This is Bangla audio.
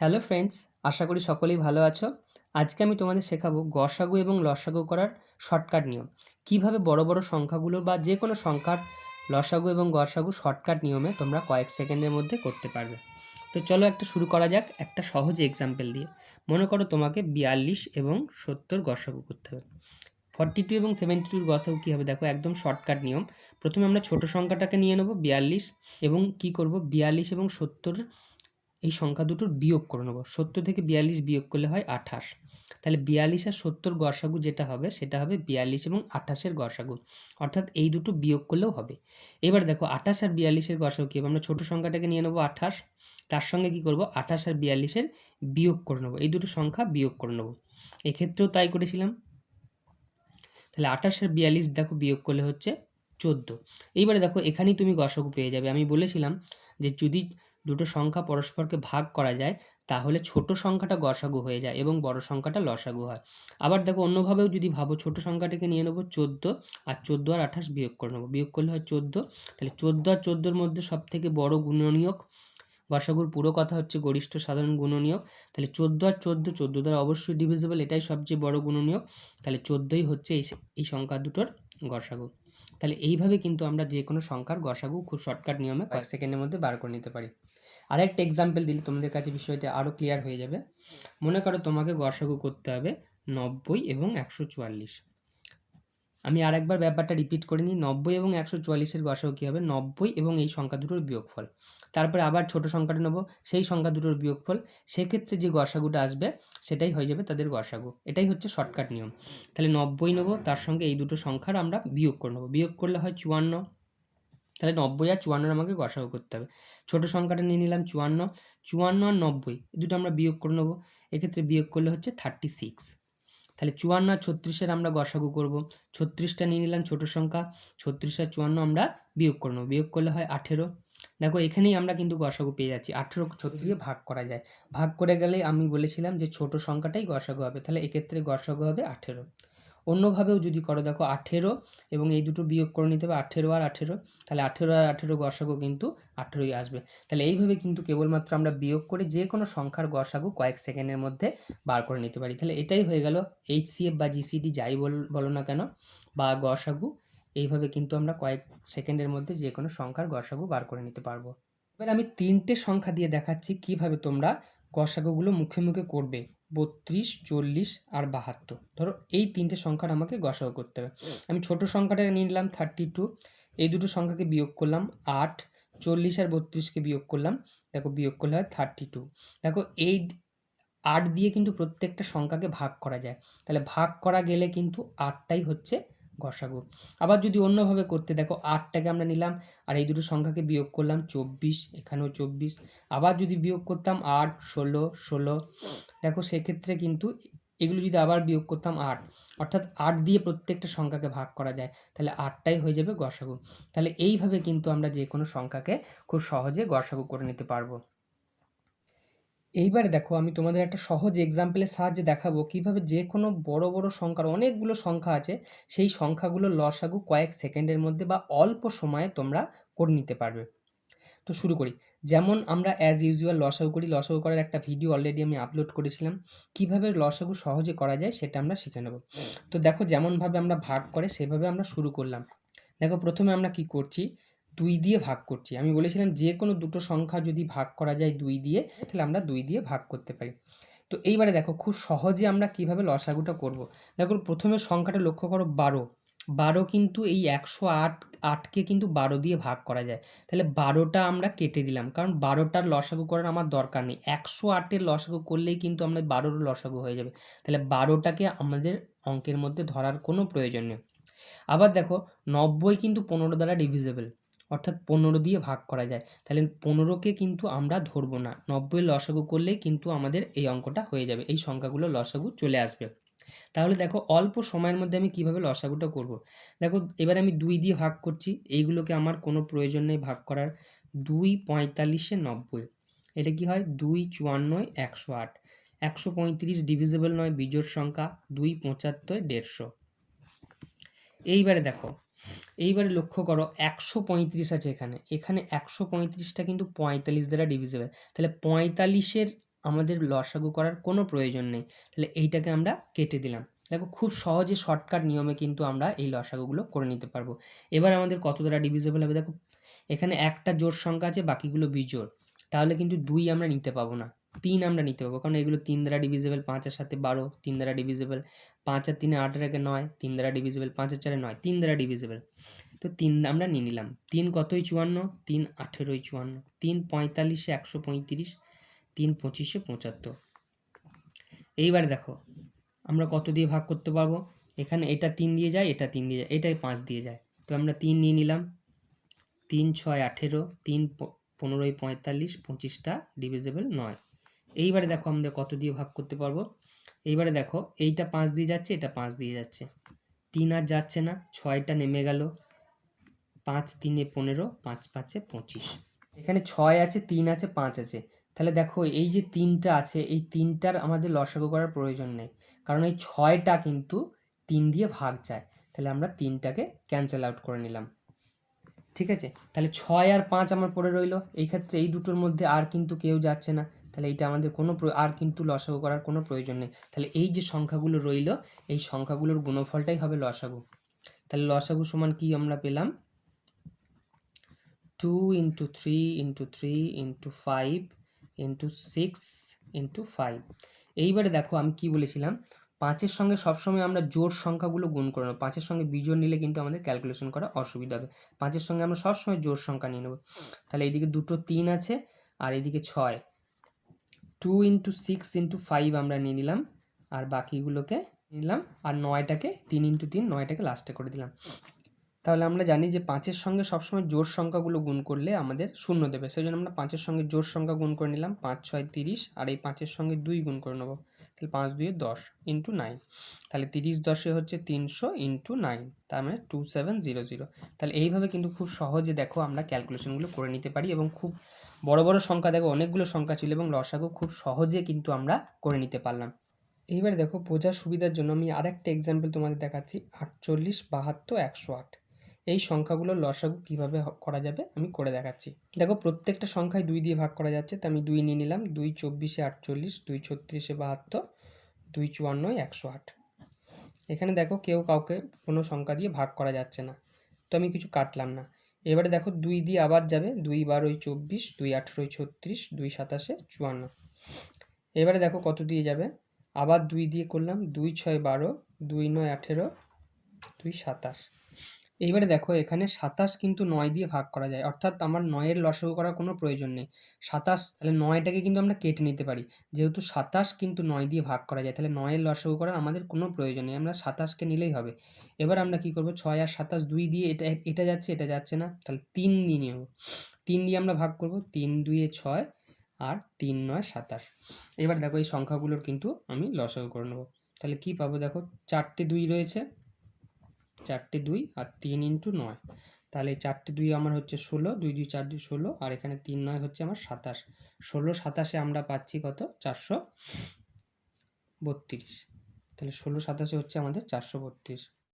হ্যালো ফ্রেন্ডস আশা করি সকলেই ভালো আছো। আজকে আমি তোমাদের শেখাবো গসাগু এবং লসাগু করার শর্টকাট নিয়ম। কীভাবে বড় বড় সংখ্যাগুলো বা যে কোনো সংখ্যার লসাগু এবং গসাগু শর্টকাট নিয়মে তোমরা কয়েক সেকেন্ডের মধ্যে করতে পারবে। তো চলো একটা শুরু করা যাক একটা সহজ এক্সাম্পল দিয়ে। মনে করো তোমাকে বিয়াল্লিশ এবং সত্তর গসাগু করতে হবে। ফর্টি টু এবং সেভেন্টি টুর গসাগু কী হবে? দেখো একদম শর্টকাট নিয়ম। প্রথমে আমরা ছোট সংখ্যাটাকে নিয়ে নেব বিয়াল্লিশ এবং কি করব? বিয়াল্লিশ এবং সত্তর এই সংখ্যা দুটোর বিয়োগ করে নেব। সত্তর থেকে বিয়াল্লিশ বিয়োগ করলে হয় আঠাশ। তাহলে বিয়াল্লিশ আর সত্তর গসাগু যেটা হবে, সেটা হবে বিয়াল্লিশ এবং আঠাশের গসাগু। অর্থাৎ এই দুটো বিয়োগ করলেও হবে। এবার দেখো, আঠাশ আর বিয়াল্লিশের গসাগু কী আমরা ছোটো সংখ্যাটাকে নিয়ে নেব আঠাশ। তার সঙ্গে কি করব? আঠাশ আর বিয়াল্লিশের বিয়োগ করে নেব। এই দুটো সংখ্যা বিয়োগ করে নেব। এক্ষেত্রেও তাই করেছিলাম। তাহলে আঠাশ আর বিয়াল্লিশ দেখো বিয়োগ করলে হচ্ছে চোদ্দ। এইবারে দেখো, এখানেই তুমি গসাগু পেয়ে যাবে। আমি বলেছিলাম যে যদি দুটো সংখ্যা পরস্পরকে ভাগ করা যায়, তাহলে ছোট সংখ্যাটা গসাগু হয়ে যায় এবং বড় সংখ্যাটা লসাগু হয়। আবার দেখো অন্যভাবেও যদি ভাবো ছোট সংখ্যাটাকে নিয়ে নেব চোদ্দ, আর চোদ্দ আর আঠাশ বিয়োগ করে নেব। বিয়োগ করলে হয় চোদ্দ। তাহলে চোদ্দ আর চোদ্দোর মধ্যে সব থেকে বড় গুণনীয়ক গসাগুর পুরো কথা হচ্ছে গরিষ্ঠ সাধারণ গুণনীয়ক। তাহলে চোদ্দ আর চোদ্দ চোদ্দ দ্বারা অবশ্যই ডিভিজিবল এটাই সবচেয়ে বড় গুণনীয়ক। তাহলে চোদ্দোই হচ্ছে এই এই সংখ্যা দুটোর গসাগু। তাহলে এইভাবে কিন্তু আমরা যে কোনো সংখ্যার গসাগু খুব শর্টকাট নিয়মে কয়েক সেকেন্ডের মধ্যে বার করে নিতে পারি। আরেকটা এক্সাম্পল দিলে তোমাদের কাছে বিষয়টা আরও ক্লিয়ার হয়ে যাবে। মনে করো তোমাকে গসাগু করতে হবে নব্বই এবং একশো চুয়াল্লিশ। আমি আরেকবার ব্যাপারটা রিপিট করে নিই, নব্বই এবং একশো চুয়াল্লিশের গসাগু কী হবে? নব্বই এবং এই সংখ্যা দুটোর বিয়োগফল। তারপরে আবার ছোট সংখ্যাটা নেব, সেই সংখ্যা দুটোর বিয়োগফল। সেক্ষেত্রে যে গসাগুটা আসবে, সেটাই হয়ে যাবে তাদের গসাগু। এটাই হচ্ছে শর্টকাট নিয়ম। তাহলে নব্বই নেব, তার সঙ্গে এই দুটো সংখ্যার আমরা বিয়োগ করে নেব। বিয়োগ করলে হয় চুয়ান্ন। তাহলে নব্বই আর চুয়ান্নর আমাকে গসাগু করতে হবে। ছোটো সংখ্যাটা নিয়ে নিলাম চুয়ান্ন। চুয়ান্ন আর নব্বই দুটো আমরা বিয়োগ করে নেব। এক্ষেত্রে বিয়োগ করলে হচ্ছে থার্টি সিক্স তাহলে চুয়ান্ন আর ছত্রিশের আমরা গসাগু করব। ছত্রিশটা নিয়ে নিলাম ছোটো সংখ্যা। ছত্রিশ আর চুয়ান্ন আমরা বিয়োগ করে নেব। বিয়োগ করলে হয় আঠেরো। দেখো এখানেই আমরা কিন্তু গসাগু পেয়ে যাচ্ছি। আঠেরো ছত্রিশে ভাগ করা যায়। ভাগ করে গেলে আমি বলেছিলাম যে ছোট সংখ্যাটাই গসাগু হবে। তাহলে এক্ষেত্রে গসাগু হবে আঠেরো। অন্যভাবেও যদি করো, দেখো আঠেরো এবং এই দুটো বিয়োগ করে নিতে হবে আঠেরো আর আঠেরো, তাহলে আঠেরো আর আঠেরো গসাগু কিন্তু আঠেরোই আসবে। তাহলে এইভাবে কিন্তু কেবলমাত্র আমরা বিয়োগ করে যে কোনো সংখ্যার গসাগু কয়েক সেকেন্ডের মধ্যে বার করে নিতে পারি। তাহলে এটাই হয়ে গেল এইচসিএফ বা জিসিডি যাই বলো না কেন, বা গসাগু, এইভাবে কিন্তু আমরা কয়েক সেকেন্ডের মধ্যে যে কোনো সংখ্যার গসাগু বার করে নিতে পারব। এবার আমি তিনটে সংখ্যা দিয়ে দেখাচ্ছি কীভাবে তোমরা গসাগুগুলো মুখে মুখে করবে। বত্রিশ, চল্লিশ আর বাহাত্তর। ধরো এই তিনটে সংখ্যার আমাকে গসাগু করতে হবে। আমি ছোট সংখ্যাটা নিলাম থার্টি টু এই দুটো সংখ্যাকে বিয়োগ করলাম আট, চল্লিশ আর বত্রিশকে বিয়োগ করলাম, দেখো বিয়োগ করলে হয় থার্টি টু দেখো এই আট দিয়ে কিন্তু প্রত্যেকটা সংখ্যাকে ভাগ করা যায়। তাহলে ভাগ করা গেলে কিন্তু আটটাই হচ্ছে গসাগু আবার যদি অন্যভাবে করতে দেখো, আটটাকে আমরা নিলাম, আর এই দুটো সংখ্যাকে বিয়োগ করলাম চব্বিশ, এখানেও চব্বিশ। আবার যদি বিয়োগ করতাম আট, ষোলো ষোলো, দেখো সেক্ষেত্রে কিন্তু এগুলো যদি আবার বিয়োগ করতাম আট, অর্থাৎ আট দিয়ে প্রত্যেকটা সংখ্যাকে ভাগ করা যায়, তাহলে আটটাই হয়ে যাবে গসাগু তাহলে এইভাবে কিন্তু আমরা যে কোনো সংখ্যাকে খুব সহজে গসাগু করে নিতে পারব। এইবারে দেখো, আমি তোমাদের একটা সহজ এক্সাম্পলের সাহায্যে দেখাবো কীভাবে যে কোনো বড় বড় সংখ্যার অনেকগুলো সংখ্যা আছে, সেই সংখ্যাগুলো লসাগু কয়েক সেকেন্ডের মধ্যে বা অল্প সময়ে তোমরা করে নিতে পারবে। তো শুরু করি। যেমন আমরা অ্যাজ ইউজুয়াল লসাগু করি, লসাগু করার একটা ভিডিও অলরেডি আমি আপলোড করেছিলাম। কীভাবে লসাগু সহজে করা যায় সেটা আমরা শিখে নেব। তো দেখো, যেমনভাবে আমরা ভাগ করে সেভাবে আমরা শুরু করলাম। দেখো, প্রথমে আমরা কি করছি? দুই দিয়ে ভাগ করছি। আমি বলেছিলাম যে কোনো দুটো সংখ্যা যদি ভাগ করা যায় দুই দিয়ে, তাহলে আমরা দুই দিয়ে ভাগ করতে পারি। তো এইবারে দেখো, খুব সহজে আমরা কীভাবে লসাগুটা করব। দেখো, প্রথমে সংখ্যাটা লক্ষ্য করো, বারো। বারো কিন্তু এই একশো আট, আটকে কিন্তু বারো দিয়ে ভাগ করা যায়। তাহলে বারোটা আমরা কেটে দিলাম, কারণ বারোটার লসাগু করার আমার দরকার নেই। একশো আটের লসাগু করলেই কিন্তু আমরা বারোর লসাগু হয়ে যাবে। তাহলে বারোটাকে আমাদের অঙ্কের মধ্যে ধরার কোনো প্রয়োজন নেই। আবার দেখো, নব্বই কিন্তু পনেরো দ্বারা ডিভিজেবল অর্থাৎ পনেরো দিয়ে ভাগ করা যায়। তাহলে পনেরোকে কিন্তু আমরা ধরবো না। নব্বই লসাগু করলেই কিন্তু আমাদের এই অঙ্কটা হয়ে যাবে। এই সংখ্যাগুলো লসাগু চলে আসবে। তাহলে দেখো অল্প সময়ের মধ্যে আমি কীভাবে লসাগুটা করব। দেখো এবার আমি দুই দিয়ে ভাগ করছি। এইগুলোকে আমার কোনো প্রয়োজন নেই ভাগ করার। দুই পঁয়তাল্লিশে নব্বই। এটা কি হয়? দুই চুয়ান্নয় একশো আট। একশো পঁয়ত্রিশ ডিভিজেবল নয়, বিজোড় সংখ্যা। দুই পঁচাত্তর দেড়শো। এইবারে দেখো এইবারে লক্ষ্য করো একশো পঁয়ত্রিশ আছে এখানে। এখানে একশো পঁয়ত্রিশটা কিন্তু পঁয়তাল্লিশ দ্বারা ডিভিজেবল তাহলে পঁয়তাল্লিশের আমাদের লসাগু করার কোনো প্রয়োজন নেই। তাহলে এইটাকে আমরা কেটে দিলাম। দেখো খুব সহজে শর্টকাট নিয়মে কিন্তু আমরা এই লসাগুগুলো করে নিতে পারব। এবার আমাদের কত দ্বারা ডিভিজেবল হবে? দেখো, এখানে একটা জোর সংখ্যা আছে, বাকিগুলো বিজোড়। তাহলে কিন্তু দুই আমরা নিতে পাবো না। তিন আমরা নিতে পারব। কারণ এগুলো তিন দ্বারা ডিভিজেবল পাঁচের সাথে বারো, তিন দ্বারা ডিভিজেবল পাঁচ আর তিনে আটের একে নয়, তিন দ্বারা ডিভিজেবল পাঁচের চারে নয়, তিন দ্বারা ডিভিজেবল তো তিন আমরা নিয়ে নিলাম। তিন কতই চুয়ান্ন? তিন আঠেরোই চুয়ান্ন। তিন পঁয়তাল্লিশে একশো পঁয়ত্রিশ, তিন পঁচিশে পঁচাত্তর। এইবারে দেখো, আমরা কত দিয়ে ভাগ করতে পারব? এখানে এটা তিন দিয়ে যায়, এটা তিন দিয়ে যায়, এটাই পাঁচ দিয়ে যায়। তো আমরা তিন নিয়ে নিলাম। তিন ছয় আঠেরো, তিন পনেরোই পঁয়তাল্লিশ, পঁচিশটা ডিভিজেবল নয়। এইবারে দেখো আমাদের কত দিয়ে ভাগ করতে পারব? এইবারে দেখো, এইটা পাঁচ দিয়ে যাচ্ছে, এটা পাঁচ দিয়ে যাচ্ছে। তিন আর যাচ্ছে না, ছয়টা নেমে গেল। পাঁচ তিনে পনেরো, পাঁচ পাঁচে পঁচিশ। এখানে ছয় আছে, তিন আছে, পাঁচ আছে। তাহলে দেখো, এই যে তিনটা আছে, এই তিনটার আমাদের লসাগু করার প্রয়োজন নেই। কারণ এই ছয়টা কিন্তু তিন দিয়ে ভাগ যায়। তাহলে আমরা তিনটাকে ক্যান্সেল আউট করে নিলাম। ঠিক আছে? তাহলে ছয় আর পাঁচ আমার পড়ে রইল। এই ক্ষেত্রে এই দুটোর মধ্যে আর কিন্তু কেউ যাচ্ছে না। তাহলে এটা আমাদের কোনো আর কিন্তু লসাগু করার কোনো প্রয়োজন নেই। তাহলে এই যে সংখ্যাগুলো রইল, এই সংখ্যাগুলোর গুণফলটাই হবে লসাগু। তাহলে লসাগু সমান কি আমরা পেলাম? Two into three into three into five into six into five. এইবারে দেখো আমি কি বলেছিলাম? পাঁচের সঙ্গে সবসময় আমরা জোর সংখ্যাগুলো গুণ করে নেব। পাঁচের সঙ্গে বিজোড় নিলে কিন্তু আমাদের ক্যালকুলেশন করা অসুবিধা হবে। পাঁচের সঙ্গে আমরা সবসময় জোর সংখ্যা নিয়ে নেব। তাহলে এইদিকে দুটো তিন আছে, আর এইদিকে ছয়। Two into six into five আমরা নিয়ে নিলাম। আর বাকিগুলোকে নিলাম। আর নয়টাকে তিন ইন্টু তিন, নয়টাকে লাস্টে করে দিলাম। তাহলে আমরা জানি যে পাঁচের সঙ্গে সবসময় জোর সংখ্যাগুলো গুণ করলে আমাদের শূন্য দেবে। সেই জন্য আমরা পাঁচের সঙ্গে জোর সংখ্যা গুণ করে নিলাম। পাঁচ, ছয়, তিরিশ, আর এই পাঁচের সঙ্গে দুই গুণ করে নেব। তাহলে পাঁচ, দুয়ে দশ ইন্টু নাইন তাহলে তিরিশ দশে হচ্ছে তিনশো ইন্টু নাইন তার মানে টু সেভেন জিরো জিরো তাহলে এইভাবে কিন্তু খুব সহজে দেখো আমরা ক্যালকুলেশনগুলো করে নিতে পারি এবং খুব বড় বড় সংখ্যা দেখো, অনেকগুলো সংখ্যা ছিল এবং লসাগু খুব সহজে কিন্তু আমরা করে নিতে পারলাম। এইবারে দেখো বোঝার সুবিধার জন্য আমি আরেকটা এক্সাম্পল তোমাদের দেখাচ্ছি। আটচল্লিশ, বাহাত্তর, একশো আট। এই সংখ্যাগুলোর লসাগু কীভাবে করা যাবে আমি করে দেখাচ্ছি। দেখো, প্রত্যেকটা সংখ্যায় দুই দিয়ে ভাগ করা যাচ্ছে, তো আমি দুই নিয়ে নিলাম। দুই চব্বিশে আটচল্লিশ, দুই ছত্রিশে বাহাত্তর, দুই চুয়ান্নয়, একশো আট। এখানে দেখো, কেউ কাউকে কোনো সংখ্যা দিয়ে ভাগ করা যাচ্ছে না। তো আমি কিছু কাটলাম না। এবারে দেখো দুই দিয়ে আবার যাবে, দুই বারোই চব্বিশ, দুই আঠেরোই ছত্রিশ, দুই সাতাশে চুয়ান্ন। এবারে দেখো কত দিয়ে যাবে, আবার দুই দিয়ে করলাম দুই ছয় বারো, দুই নয় আঠেরো, দুই সাতাশ। এইবারে দেখো, এখানে সাতাশ কিন্তু নয় দিয়ে ভাগ করা যায়। অর্থাৎ আমার নয়ের লসাগু করার কোনো প্রয়োজন নেই। সাতাশ, তাহলে নয়টাকে কিন্তু আমরা কেটে নিতে পারি। যেহেতু সাতাশ কিন্তু নয় দিয়ে ভাগ করা যায়, তাহলে নয়ের লসাগু করার আমাদের কোনো প্রয়োজন নেই। আমরা সাতাশকে নিলেই হবে। এবার আমরা কি করব, ছয় আর সাতাশ দুই দিয়ে এটা এটা যাচ্ছে এটা যাচ্ছে না, তাহলে তিন দিয়ে নেব। তিন দিয়ে আমরা ভাগ করব, তিন দুইয়ে ছয় আর তিন নয় সাতাশ। এবার দেখো এই সংখ্যাগুলোর কিন্তু আমি লসাগু করে নেব। তাহলে কি পাবো দেখো, চারটে দুই রয়েছে। চারটে দুই আর তিন ইন্টু নয়। তাহলে চারটে দুই আমার হচ্ছে ষোলো, দুই দুই চার দুই ষোলো আর এখানে তিন নয় হচ্ছে আমার সাতাশ। ষোলো সাতাশে আমরা পাচ্ছি কত? চারশো বত্রিশ। তাহলে ষোলো সাতাশে হচ্ছে আমাদের চারশো বত্রিশ।